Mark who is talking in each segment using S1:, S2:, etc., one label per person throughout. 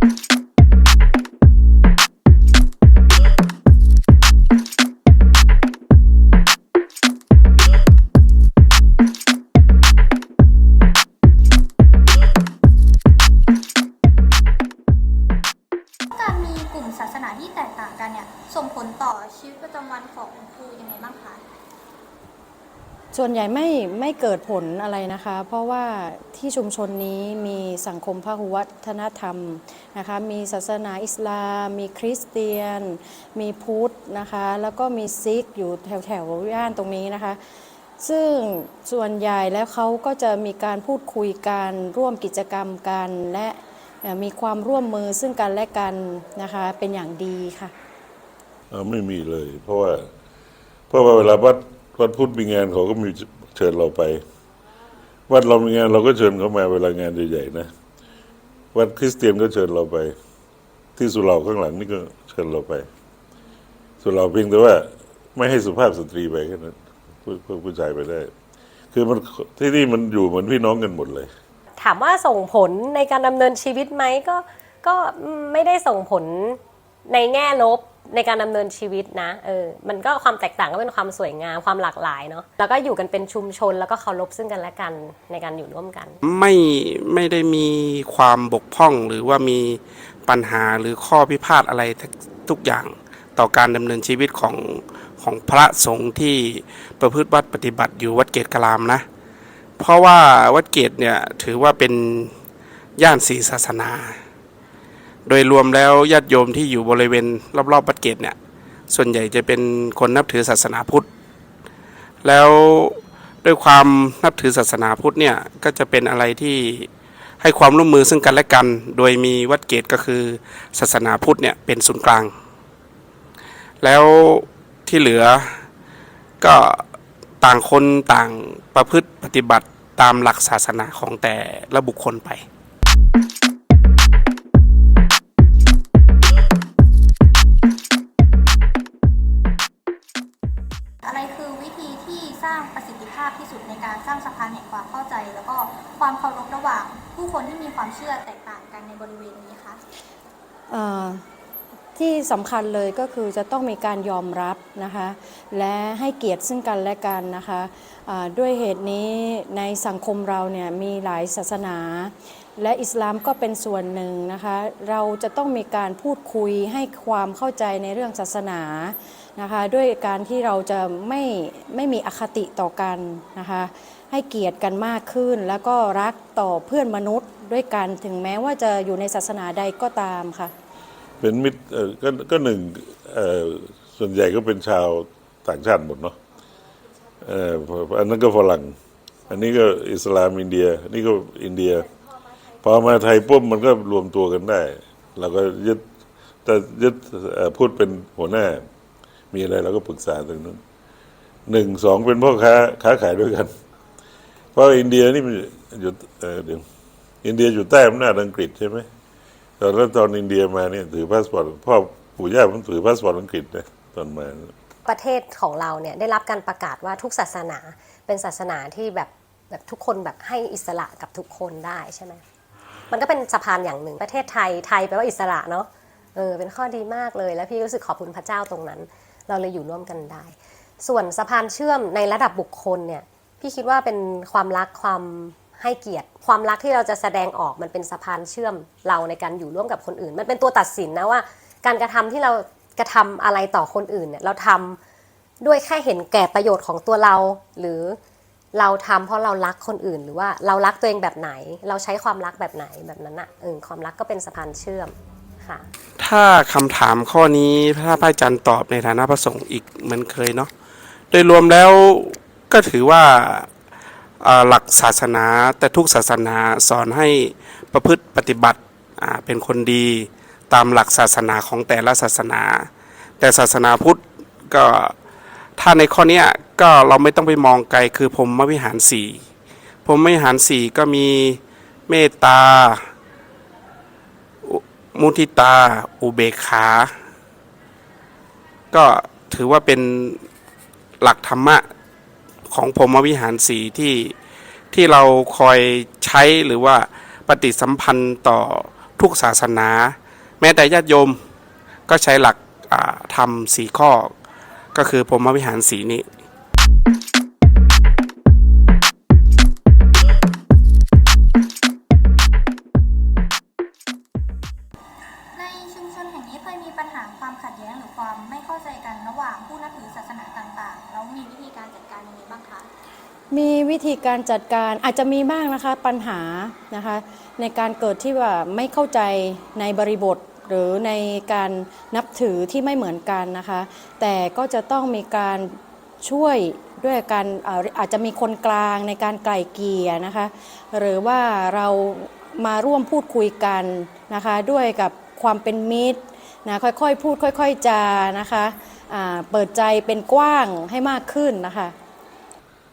S1: Thank you. ส่วน
S2: ใหญ่ไม่ไม่เกิดผลอะไรนะคะ เพราะว่าที่ชุมชนนี้มีสังคมพหุวัฒนธรรมนะคะ มีศาสนาอิสลาม มีคริสเตียน มีพุทธนะคะ แล้วก็มีซิกอยู่แถวแถวย่านตรงนี้นะคะ ซึ่งส่วนใหญ่แล้วเขาก็จะมีการพูดคุยกันร่วมกิจกรรมกันและมีความร่วมมือซึ่งกันและกันนะคะเป็นอย่างดีค่ะ
S3: ไม่มีเลย เพราะว่าเพราะว่าเวลาวัด วัดพุทธมีงานเขาก็มีเชิญเราไป วัดเรามีงานเราก็เชิญเขามาเวลางานใหญ่ๆนะวัดคริสเตียนก็เชิญเราไป ที่สุเหร่าข้างหลังนี่ก็เชิญเราไป สุเหร่าเพียงแต่ว่า ไม่ให้สุภาพสตรีไปแค่นั้นผู้ผู้ผู้ชายไปได้ คือมันที่นี่มันอยู่เหมือนพี่น้องกันหมดเลย
S4: ถามว่าส่งผลในการดำเนินชีวิตไหมก็ก็ไม่ได้ส่งผลในแง่ลบ ในการดำเนินชีวิตนะเออมันก็ความแตกต่างก็เป็นความสวยงามความหลากหลายเนาะแล้วก็อยู่กันเป็นชุมชนแล้วก็เคารพซึ่งกันและกันในการอยู่ร่วมกัน
S5: ไม่ไม่ได้มีความบกพร่องหรือว่ามีปัญหาหรือข้อพิพาทอะไรทุกอย่างต่อการดำเนินชีวิตของของพระสงฆ์ที่ประพฤติวัดปฏิบัติอยู่วัดเกตกลามนะ เพราะว่าวัดเกตเนี่ยถือว่าเป็นย่านสีศาสนา โดยรวมแล้วญาติโยมที่อยู่บริเวณรอบๆวัดเกตเนี่ย ส่วนใหญ่จะเป็นคนนับถือศาสนาพุทธ แล้วด้วยความนับถือศาสนาพุทธเนี่ย ก็จะเป็นอะไรที่ให้ความร่วมมือซึ่งกันและกัน โดยมีวัดเกตก็คือศาสนาพุทธเนี่ยเป็นศูนย์กลาง แล้วที่เหลือก็ต่างคนต่างประพฤติปฏิบัติตามหลักศาสนาของแต่ละบุคคลไป
S1: ความเชื่อแตกต่างกันในบริเวณนี้คะ
S2: เอ่อที่สำคัญเลยก็คือจะต้องมีการยอมรับนะคะ และให้เกียรติซึ่งกันและกันนะคะอ่าด้วยเหตุนี้ในสังคมเราเนี่ยมีหลายศาสนา และอิสลามก็เป็นส่วนหนึ่งนะคะ เราจะต้องมีการพูดคุยให้ความเข้าใจในเรื่องศาสนานะคะด้วยการที่เราจะไม่ไม่มีอคติต่อกันนะคะ ให้เกียรติกันมากขึ้น แล้วก็รักต่อเพื่อนมนุษย์ ด้วยกันถึงแม้ว่าจะอยู่ในศาสนาใดก็ตามค่ะ
S3: เป็นมิตรเอ่อก็ก็หนึ่งเอ่อส่วนใหญ่ก็เป็นชาวต่างชาติหมดเนาะเอ่ออันนั้นก็ฝรั่ง อันนี้ก็อิสลามอินเดียนนี่ก็อินเดีย พอมาไทยปุ๊บมันก็รวมตัวกันได้ เราก็ยึดแต่ยึดเอ่อพูดเป็นหัวหน้า มีอะไรเราก็ปรึกษาตรงนั้นหนึ่งสองเป็นพ่อค้าค้าขายด้วยกัน เพราะอินเดียนี่มันอยู่เอ่อเดี๋ยว อินเดียอยู่ใต้อำนาจอังกฤษใช่ไหมตอนแล้วตอนอินเดียมาเนี่ยถือพาสปอร์ตพ่อปู่ย่าผมถือพาสปอร์ตอังกฤษนะตอนมา
S4: ประเทศของเราเนี่ยได้รับการประกาศว่าทุกศาสนาเป็นศาสนาที่แบบแบบทุกคนแบบให้อิสระกับทุกคนได้ใช่ไหมมันก็เป็นสะพานอย่างหนึ่งประเทศไทยไทยแปลว่าอิสระเนาะเออเป็นข้อดีมากเลย แล้วพี่รู้สึกขอบคุณพระเจ้าตรงนั้น เราเลยอยู่ร่วมกันได้ ส่วนสะพานเชื่อมในระดับบุคคลเนี่ยพี่คิดว่าเป็นความรักความ ให้เกียรติ ความรักที่เราจะแสดงออกมันเป็นสะพานเชื่อมเราในการอยู่ร่วมกับคนอื่น มันเป็นตัวตัดสินนะว่า การกระทำที่เรากระทำอะไรต่อคนอื่นเนี่ยเราทำด้วยแค่เห็นแก่ประโยชน์ของตัวเรา หรือเราทำเพราะเรารักคนอื่น หรือว่าเรารักตัวเองแบบไหน เราใช้ความรักแบบไหนแบบนั้นอะเออความรักก็เป็นสะพานเชื่อมค่ะ
S5: ถ้าคำถามข้อนี้ถ้าพระอาจารย์ตอบในฐานะพระสงฆ์อีกเหมือนเคยเนาะโดยรวมแล้วก็ถือว่า หลักศาสนา แต่ทุกศาสนาสอนให้ประพฤติปฏิบัติเป็นคนดีตามหลักศาสนาของแต่ละศาสนา แต่ศาสนาพุทธก็ถ้าในข้อนี้ก็เราไม่ต้องไปมองไกลคือพรหมวิหารสี่พรหมวิหารสี่ก็มีเมตตา มุทิตา อุเบกขา ก็ถือว่าเป็นหลักธรรมะ ของพรมวิหารสีที่ที่เราคอยใช้หรือว่าปฏิสัมพันธ์ต่อทุกศาสนา แม้แต่ญาติโยมก็ใช้หลักอ่าทำสีข้อ ก็คือพรมวิหารสีนี้
S1: ชุมชนแห่งนี้เคยมีปัญหาความขัดแย้งหรือความไม่เข้าใจกันระหว่างผู้นับถือศาสนาต่างๆ แล้วมีวิธีการจัดการยังไงบ้างคะ
S2: มีวิธีการจัดการอาจจะมีบ้างนะคะปัญหานะคะในการเกิดที่ว่าไม่เข้าใจในบริบทหรือในการนับถือที่ไม่เหมือนกันนะคะ แต่ก็จะต้องมีการช่วยด้วยการอาอาจจะมีคนกลางในการไกล่เกลี่ยนะคะ หรือว่าเรามาร่วมพูดคุยกันนะคะ ด้วยกับ ความเป็นมิตรนะค่อยๆ พูดค่อยๆจานะคะอ่าเปิดใจเป็นกว้างให้มากขึ้นนะคะ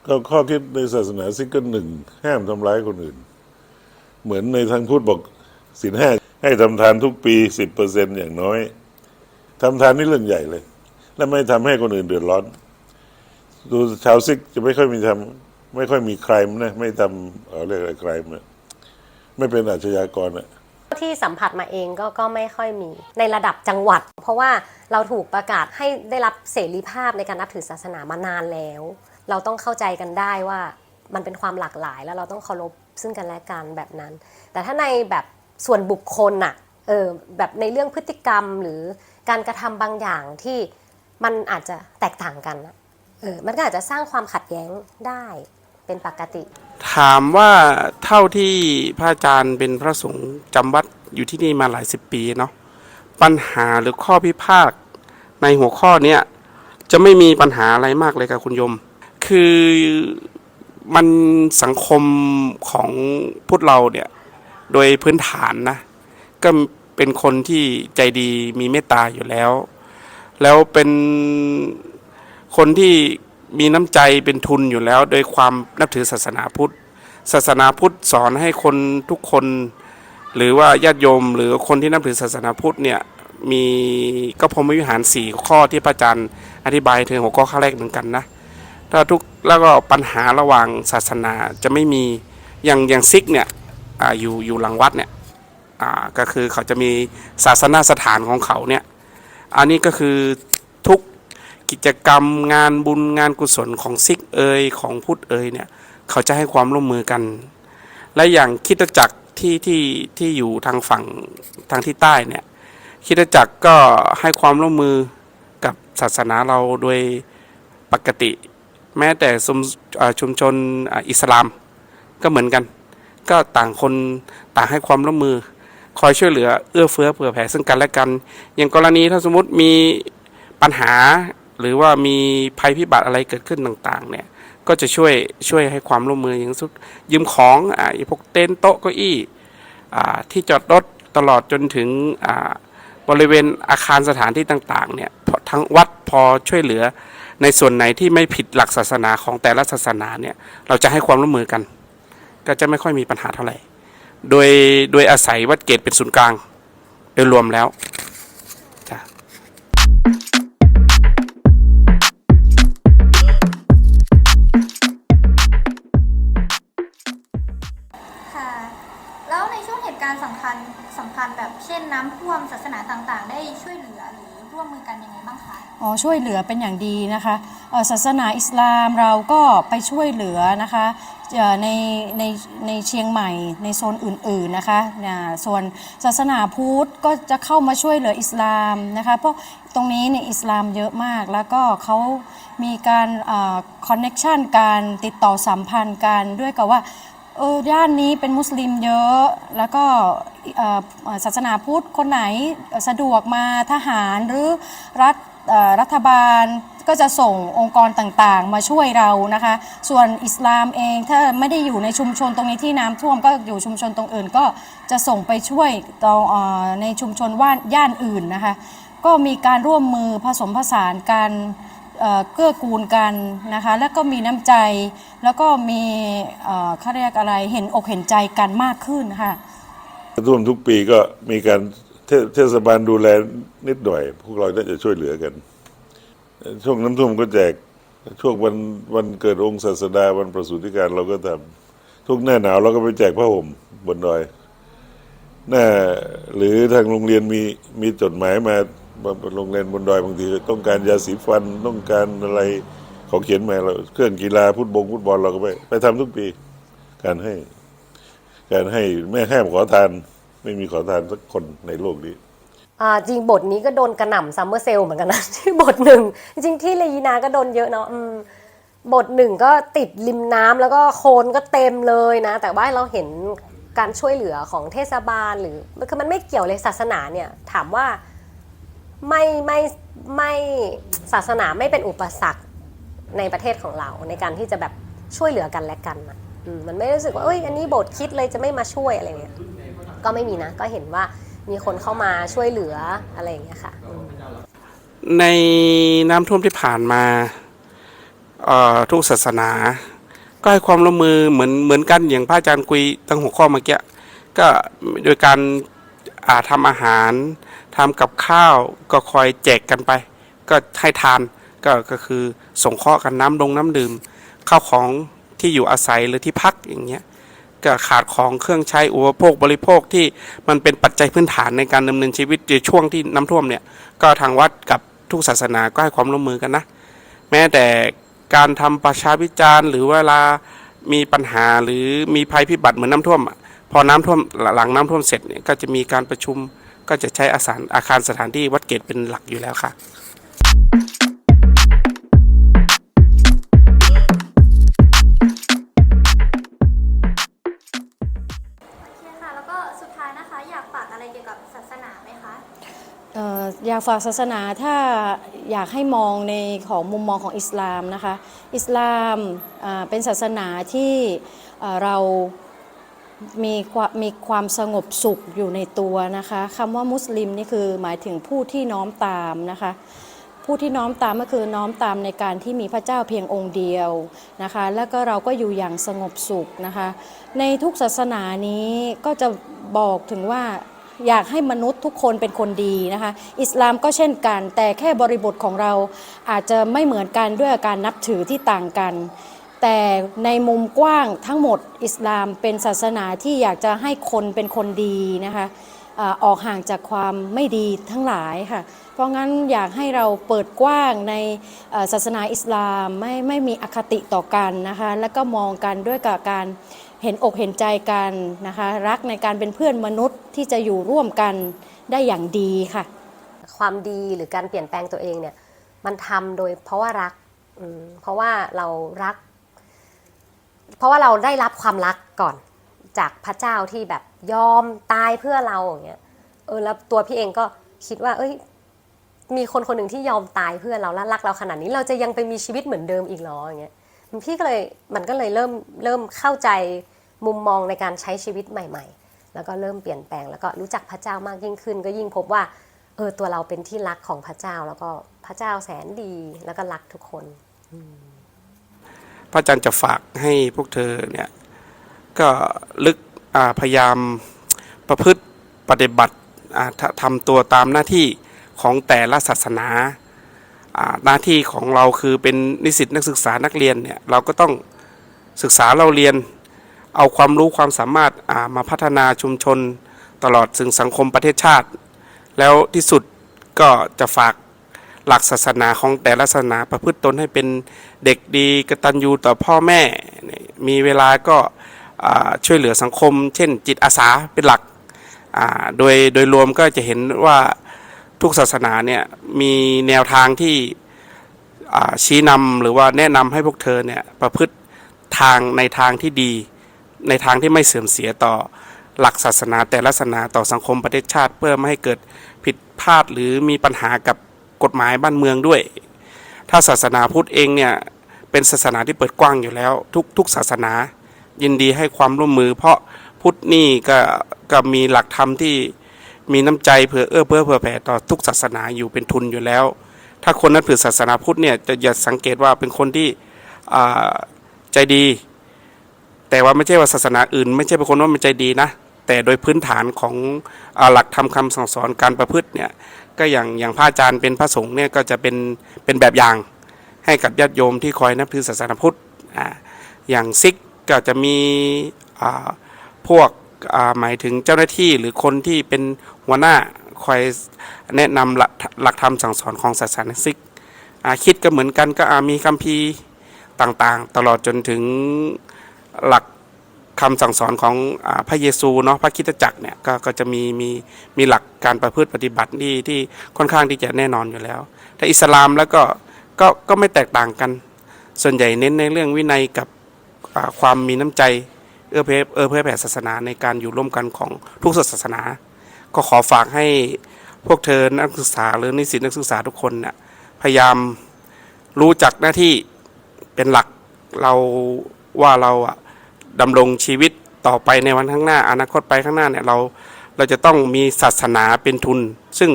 S3: ก็ข้อคิดในศาสนาซิกก็หนึ่งห้ามทำร้ายคนอื่น เหมือนในทางพุทธบอกศีลห้าให้ทำทานทุกปีสิบเปอร์เซ็นอย่างน้อยทำทานนี่เรื่องใหญ่เลย และไม่ทำให้คนอื่นเดือดร้อน ดูชาวซิกจะไม่ค่อยมีทำไม่ค่อยมีใครมนะไม่ทำเออเรียกอะไรใครมนะไม่เป็นอาชญากรนะ
S4: ที่สัมผัสมาเองก็ก็ไม่ค่อยมีในระดับจังหวัด เพราะว่าเราถูกประกาศให้ได้รับเสรีภาพในการนับถือศาสนามานานแล้ว เราต้องเข้าใจกันได้ว่ามันเป็นความหลากหลาย แล้วเราต้องเคารพซึ่งกันและกันแบบนั้น แต่ถ้าในแบบส่วนบุคคลน่ะเออแบบในเรื่องพฤติกรรมหรือการกระทำบางอย่างที่มันอาจจะแตกต่างกันเออมันก็อาจจะสร้างความขัดแย้งได้ เป็นปกติ
S5: ถามว่าเท่าที่พระอาจารย์เป็นพระสงฆ์จำวัดอยู่ที่นี่มาหลายสิบปีเนาะปัญหาหรือข้อพิพาทในหัวข้อเนี้ยจะไม่มีปัญหาอะไรมากเลยครับคุณโยม คือมันสังคมของพุทธเราเนี่ย โดยพื้นฐานนะ ก็เป็นคนที่ใจดีมีเมตตาอยู่แล้ว แล้วเป็นคนที่ มีน้ำใจเป็นทุนอยู่แล้ว โดยความนับถือศาสนาพุทธ ศาสนาพุทธสอนให้คนทุกคน หรือว่าญาติโยม หรือคนที่นับถือศาสนาพุทธเนี่ยมีก็พรหมวิหารสี่ข้อที่พระอาจารย์อธิบายถึงหัวข้อข้อแรกเหมือนกันนะถ้าทุกแล้วก็ปัญหาระหว่างศาสนาจะไม่มีอย่างอย่างซิกเนี่ยออยู่อยู่หลังวัดเนี่ยก็คือเขาจะมีศาสนาสถานของเขาเนี่ยอันนี้ก็คือทุก กิจกรรมงานบุญงานกุศลของซิกเอยของพุทธเอยเนี่ยเขาจะให้ความร่วมมือกัน และอย่างคิดจักรที่ที่ที่อยู่ทางฝั่งทางที่ใต้เนี่ยคิดจักรก็ให้ความร่วมมือกับศาสนาเราโดยปกติ แม้แต่ชุมชุมชนอิสลามก็เหมือนกัน ก็ต่างคนต่างให้ความร่วมมือ คอยช่วยเหลือเอื้อเฟื้อเผื่อแผ่ซึ่งกันและกัน อย่างกรณีถ้าสมมติมีปัญหา หรือว่ามีภัยพิบัติอะไรเกิดขึ้นต่างๆ เนี่ย ก็จะช่วยช่วยให้ความร่วมมืออย่างสุด ยืมของอ่าพวกเต็นท์โต๊ะเก้าอี้อ่าที่จอดรถตลอดจนถึงอ่าบริเวณอาคารสถานที่ต่างๆ เนี่ยทั้งวัดพอช่วยเหลือในส่วนไหนที่ไม่ผิดหลักศาสนาของแต่ละศาสนาเนี่ย เราจะให้ความร่วมมือกัน ก็จะไม่ค่อยมีปัญหาเท่าไหร่ โดยโดยอาศัยวัดเกตเป็นศูนย์กลางโดยรวมแล้ว
S1: น้ำท่วมศาสนาต่างๆ ได้ช่วยเหลือหรือร่วมมือกันยังไงบ้างคะ
S2: อ๋อช่วยเหลือเป็นอย่างดีนะคะเอ่อศาสนาอิสลามเราก็ไปช่วยเหลือนะคะเอ่อในในในเชียงใหม่ในโซนอื่นๆนะคะนะส่วนศาสนาพุทธก็จะเข้ามาช่วยเหลืออิสลามนะคะเพราะตรงนี้เนี่ยอิสลามเยอะมากแล้วก็เขามีการคอนเน็ชันการติดต่อสัมพันธ์กันด้วยกับว่า เออย่านนี้เป็นมุสลิมเยอะ แล้วก็เอ่อเอ่อศาสนาพุทธคนไหนสะดวกมาทหารหรือรัฐเอ่อรัฐบาลก็จะส่งองค์กรต่างๆ มาช่วยเรานะคะ ส่วนอิสลามเองถ้าไม่ได้อยู่ในชุมชนตรงนี้ที่น้ำท่วมก็อยู่ชุมชนตรงอื่นก็จะส่งไปช่วยตรงเอ่อในชุมชนว่านย่านอื่นนะคะ ก็มีการร่วมมือผสมผสานกัน เกื้อกูลกันนะคะ แล้วก็มีน้ำใจ แล้วก็มีเอ่อเขาเรียกอะไรเห็นอกเห็นใจกันมากขึ้นค่ะ
S3: ท่วมทุกปีก็มีการเทศบาลดูแลนิดหน่อย พวกเราก็จะช่วยเหลือกัน ช่วงน้ำท่วมก็แจก ช่วงวันวันเกิดองค์ศาสดาวันประสูติการเราก็ทำทุกหน้าหนาวเราก็ไปแจกผ้าห่มบนดอยหน่าหรือทางโรงเรียนมีมีจดหมายมา โรงเรียนบนดอยบางทีต้องการยาสีฟันต้องการอะไรเขาเขียนมาเราเครื่องกีฬาฟุตบอลฟุตบอลเราก็ไปไปทำทุกปี การให้ การให้แม่ห้มขอทาน ไม่มีขอทานสักคนในโลกนี้
S4: อ่าจริงบทนี้ก็โดนกระหน่ำซัมเมอร์เซลเหมือนกันนะที่บทหนึ่งจริงที่ลีนาก็โดนเยอะเนาะบทหนึ่งก็ติดริมน้ำแล้วก็โคลนก็เต็มเลยนะ แต่ว่าเราเห็นการช่วยเหลือของเทศบาลหรือคือมันไม่เกี่ยวเลยศาสนาเนี่ย ถามว่า ไม่ไม่ไม่ศาสนาไม่เป็นอุปสรรคในประเทศของเราในการที่จะแบบช่วยเหลือกันและกันอะอืมมันไม่รู้สึกว่าเอ้ยอันนี้บทคิดเลยจะไม่มาช่วยอะไรเงี้ยก็ไม่มีนะ ก็เห็นว่ามีคนเข้ามาช่วยเหลืออะไรอย่างเงี้ยค่ะอืม
S5: ในน้ำท่วมที่ผ่านมาเอ่อทุกศาสนา ก็ให้ความร่วมมือเหมือนเหมือนกันอย่างพระอาจารย์คุยตั้งหัวข้อเมื่อกี้ก็โดยการอาทำอาหาร ทำกับข้าวก็คอยแจกกันไป ก็ให้ทานก็ก็คือส่งเคราะห์กันน้ำดงน้ำดื่มข้าวของที่อยู่อาศัยหรือที่พักอย่างเงี้ยก็ขาดของเครื่องใช้อุปโภคบริโภคที่มันเป็นปัจจัยพื้นฐานในการดำเนินชีวิตในช่วงที่น้ำท่วมเนี่ยก็ทางวัดกับทุกศาสนาก็ให้ความร่วมมือกันนะ แม้แต่การทำประชาพิจารณ์ หรือเวลามีปัญหาหรือมีภัยพิบัติเหมือนน้ำท่วม พอน้ำท่วมหลังน้ำท่วมเสร็จเนี่ยก็จะมีการประชุม ก็จะใช้อาสารอาคารสถานที่วัดเกตเป็นหลักอยู่แล้วค่ะ
S1: โอเคค่ะแล้วก็สุดท้ายนะคะอยากฝากอะไรเกี่ยวกับศาสนาไหมคะ
S2: เอ่ออยากฝากศาสนาถ้าอยากให้มองในของมุมมองของอิสลามนะคะ อิสลามอ่าเป็นศาสนาที่เอ่อเรา มีความมีความสงบสุขอยู่ในตัวนะคะคำว่ามุสลิมนี่คือหมายถึงผู้ที่น้อมตามนะคะผู้ที่น้อมตามก็คือน้อมตามในการที่มีพระเจ้าเพียงองค์เดียวนะคะ แล้วก็เราก็อยู่อย่างสงบสุขนะคะ ในทุกศาสนานี้ก็จะบอกถึงว่าอยากให้มนุษย์ทุกคนเป็นคนดีนะคะ อิสลามก็เช่นกัน แต่แค่บริบทของเราอาจจะไม่เหมือนกันด้วยการนับถือที่ต่างกัน แต่ในมุมกว้างทั้งหมดอิสลามเป็นศาสนาที่อยากจะให้คนเป็นคนดีนะคะออกห่างจากความไม่ดีทั้งหลายค่ะ เพราะงั้นอยากให้เราเปิดกว้างในศาสนาอิสลามไม่ไม่มีอคติต่อกันนะคะ แล้วก็มองกันด้วยกับการเห็นอกเห็นใจกันนะคะ รักในการเป็นเพื่อนมนุษย์ที่จะอยู่ร่วมกันได้อย่างดีค่ะ
S4: ความดีหรือการเปลี่ยนแปลงตัวเองเนี่ยมันทำโดยเพราะว่ารักเพราะว่าเรารัก เพราะว่าเราได้รับความรักก่อนจากพระเจ้าที่แบบยอมตายเพื่อเราอย่างเงี้ยเออแล้วตัวพี่เองก็คิดว่า เอ้ย มีคนคนหนึ่งที่ยอมตายเพื่อเราและรักเราขนาดนี้ เราจะยังไปมีชีวิตเหมือนเดิมอีกหรออย่างเงี้ยพี่ก็เลยมันก็เลยเริ่มเริ่มเข้าใจมุมมองในการใช้ชีวิตใหม่ ๆ แล้วก็เริ่มเปลี่ยนแปลงแล้วก็รู้จักพระเจ้ามากยิ่งขึ้น ก็ยิ่งพบว่าเออตัวเราเป็นที่รักของพระเจ้าแล้วก็พระเจ้าแสนดีแล้วก็รักทุกคน
S5: พระอาจารย์จะฝากให้พวกเธอเนี่ยก็ลึกพยายามประพฤติปฏิบัติอ่าทำตัวตามหน้าที่ของแต่ละศาสนาหน้าที่ของเราคือเป็นนิสิตนักศึกษานักเรียนเนี่ยเราก็ต้องศึกษาเราเรียนเอาความรู้ความสามารถามาพัฒนาชุมชนตลอดถึงสังคมประเทศชาติ แล้วที่สุดก็จะฝาก หลักศาสนาของแต่ละศาสนาประพฤติตนให้เป็นเด็กดีกตัญญูต่อพ่อแม่ มีเวลาก็ช่วยเหลือสังคม เช่น จิตอาสาเป็นหลักโดยโดยรวมก็จะเห็นว่าทุกศาสนาเนี่ยมีแนวทางที่ชี้นำหรือว่าแนะนำให้พวกเธอเนี่ยประพฤติทางในทางที่ดี ในทางที่ไม่เสื่อมเสียต่อหลักศาสนาแต่ละศาสนาต่อสังคมประเทศชาติ เพื่อไม่ให้เกิดผิดพลาดหรือมีปัญหากับ กฎหมายบ้านเมืองด้วย ถ้าศาสนาพุทธเองเนี่ยเป็นศาสนาที่เปิดกว้างอยู่แล้ว ทุกทุกศาสนา ยินดีให้ความร่วมมือ เพราะพุทธนี่ก็ก็มีหลักธรรมที่มีน้ำใจเผื่อเอื้อเพื่อเผื่อแผ่ต่อทุกศาสนาอยู่เป็นทุนอยู่แล้ว ถ้าคนนั้นถือศาสนาพุทธเนี่ยจะอย่าสังเกตว่าเป็นคนที่ใจดี แต่ว่าไม่ใช่ว่าศาสนาอื่น ไม่ใช่เป็นคนว่ามันใจดีนะ แต่โดยพื้นฐานของอหลักธรรมคำสั่งสอนการประพฤติเนี่ยก็อย่างอย่างพระอาจารย์เป็นพระสงฆ์เนี่ยก็จะเป็นเป็นแบบอย่างให้กับญาติโยมที่คอยนับถือศาสนาพุทธอ่าอย่างซิกก็จะมีอ่าพวกอ่าหมายถึงเจ้าหน้าที่หรือคนที่เป็นหัวหน้าคอยแนะนำหลักหลักธรรมสั่งสอนของศาสนาซิกอาคิดก็เหมือนกันก็มีคัมภีร์ต่างๆ ตลอดจนถึงหลัก คำสั่งสอนของอพระเยซูเนาะพระคริสตจักรเนี่ยก็ก็จะมีมีมีหลักการประพฤติปฏิบัติที่ที่ค่อนข้างที่จะแน่นอนอยู่แล้ว แต่อิสลามแล้วก็ก็ก็ไม่แตกต่างกัน ส่วนใหญ่เน้นในเรื่องวินัยกับความมีน้ำใจเอื้อเฟื้อเอื้อเฟื้อแผ่ศาสนาในการอยู่ร่วมกันของทุกศาสนา ก็ขอฝากให้พวกเธอนักศึกษาหรือนิสิตนักศึกษาทุกคนเนี่ยพยายามรู้จักหน้าที่เป็นหลักเราว่าเราอะ ดำรงชีวิตต่อไปในวันข้างหน้า อนาคตไปข้างหน้าเนี่ยเราเราจะต้องมีศาสนาเป็นทุน ซึ่ง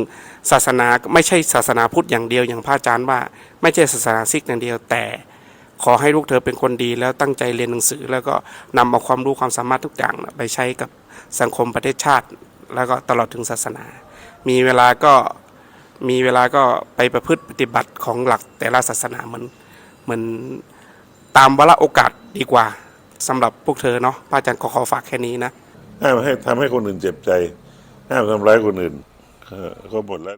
S5: ศาสนาไม่ใช่ศาสนาพุทธอย่างเดียวอย่างพระอาจารย์ว่า ไม่ใช่ศาสนาซิกอย่างเดียวแต่ ขอให้ลูกเธอเป็นคนดีแล้วตั้งใจเรียนหนังสือ แล้วก็นำเอาความรู้ความสามารถทุกอย่างไปใช้กับสังคมประเทศชาติ แล้วก็ตลอดถึงศาสนา มีเวลาก็มีเวลาก็ไปประพฤติปฏิบัติของหลักแต่ละศาสนาเหมือนเหมือนตามวาระโอกาสดีกว่า สำหรับพวกเธอเนาะพระอาจารย์ขอขอฝากแค่นี้นะ
S3: ห้ามให้ทำให้คนอื่นเจ็บใจห้ามทำร้ายคนอื่นเออก็หมดแล้ว